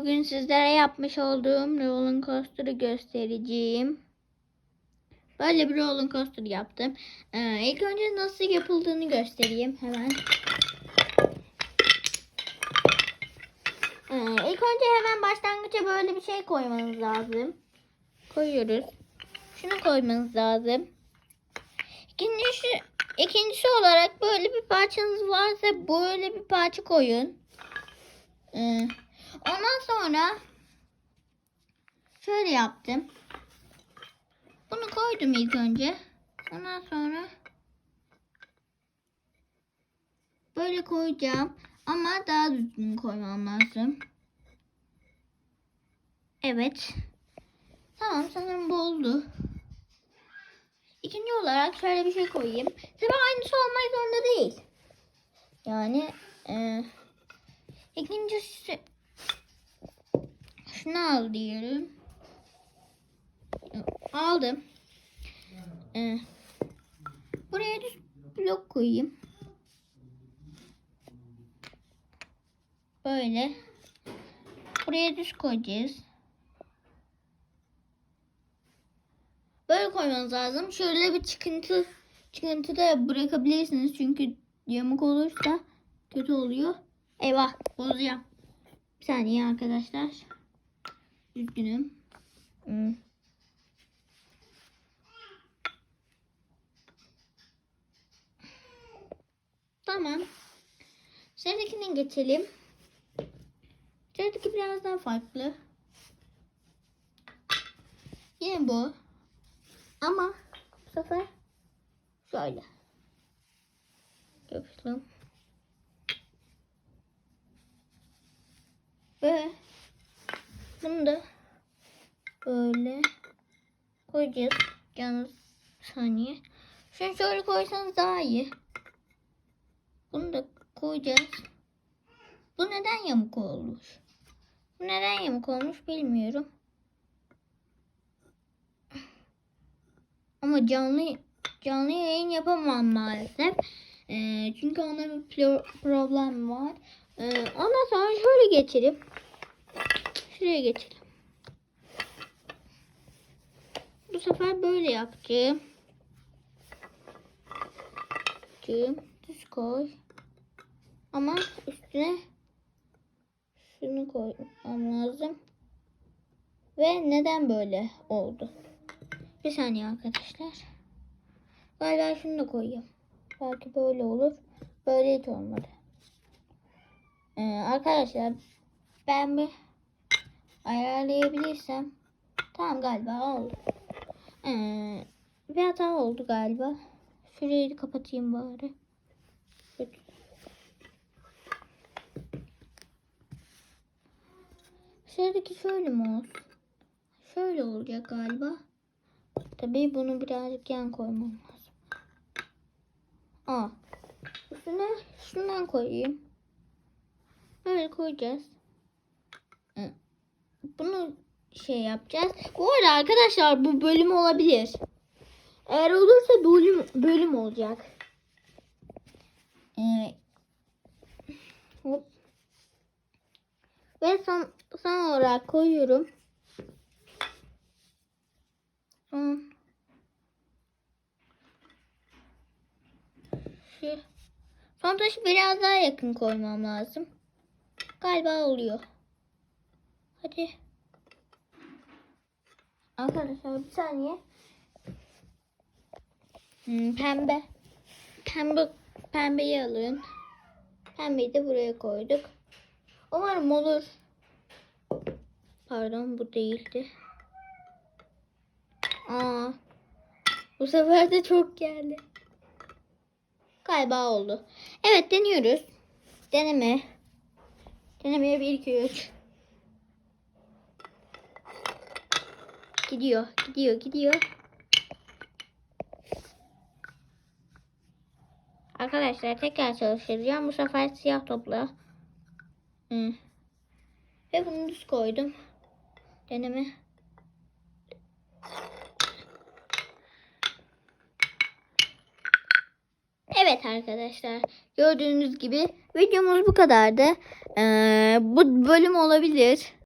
bugün sizlere yapmış olduğum roller coaster'ı göstereceğim. Böyle bir roller coaster yaptım. Ee, ilk önce nasıl yapıldığını göstereyim hemen. Ee, ilk önce hemen başlangıça böyle bir şey koymanız lazım. Koyuyoruz. Şunu koymanız lazım. İkincisi, ikincisi olarak böyle bir parçanız varsa böyle bir parça koyun. Ee, ondan sonra şöyle yaptım. Bunu koydum ilk önce. Ondan sonra böyle koyacağım. Ama daha düzgün koymam lazım. Evet. Tamam sanırım bu oldu. İkinci olarak şöyle bir şey koyayım. Tabi aynısı olmak zorunda değil. Yani e, ikincisi şunu al diyelim. Aldım. E, buraya düz blok koyayım. Böyle. Buraya düz koyacağız. Böyle koymanız lazım. Şöyle bir çıkıntı çıkıntı da bırakabilirsiniz. Çünkü yamuk olursa kötü oluyor. Eyvah bozacağım. Bir saniye arkadaşlar. Üzgünüm. Hmm. Tamam. Sıradakine geçelim. Sıradaki biraz daha farklı. Yine bu. Ama bu sefer şöyle. Yapalım. Ve bunu da böyle koyacağız. Yalnız saniye. Şunu şöyle koysanız daha iyi. Bunu da koyacağız. Bu neden yamuk olmuş? Bu neden yamuk olmuş bilmiyorum. Ama canlı canlı yayın yapamam maalesef. Ee, çünkü onda bir pro- problem var. Ee, ondan sonra şöyle geçelim. Şuraya geçelim. Bu sefer böyle yapacağım. Yapacağım. Düz koy. Ama üstüne şunu koymam lazım. Ve neden böyle oldu? Bir saniye arkadaşlar. Galiba şunu da koyayım. Belki böyle olur. Böyle hiç olmadı. Ee, arkadaşlar ben bir ayarlayabilirsem tamam galiba oldu. Ee, bir hata oldu galiba. Şurayı kapatayım bari. Şuradaki şöyle mi olsun? Şöyle olacak galiba. Tabii bunu birazcık yan koymam lazım. Aa. Üstüne şundan koyayım. Böyle koyacağız. Bunu şey yapacağız. Bu arada arkadaşlar bu bölüm olabilir. Eğer olursa bölüm bölüm olacak. Ee, hop. Ve son, son olarak koyuyorum. Son. Şu. Son taşı biraz daha yakın koymam lazım. Galiba oluyor. Hadi. Arkadaşlar bir saniye. Hmm, pembe. Pembe pembeyi alın. Pembeyi de buraya koyduk. Umarım olur. Pardon bu değildi. Aa. Bu sefer de çok geldi. Galiba oldu. Evet deniyoruz. Deneme. Denemeye 1 2 3. Gidiyor, gidiyor, gidiyor. Arkadaşlar tekrar çalıştıracağım. Bu sefer siyah topla. Hı. Ve bunu düz koydum. Deneme. Evet arkadaşlar gördüğünüz gibi videomuz bu kadardı. Ee, bu bölüm olabilir.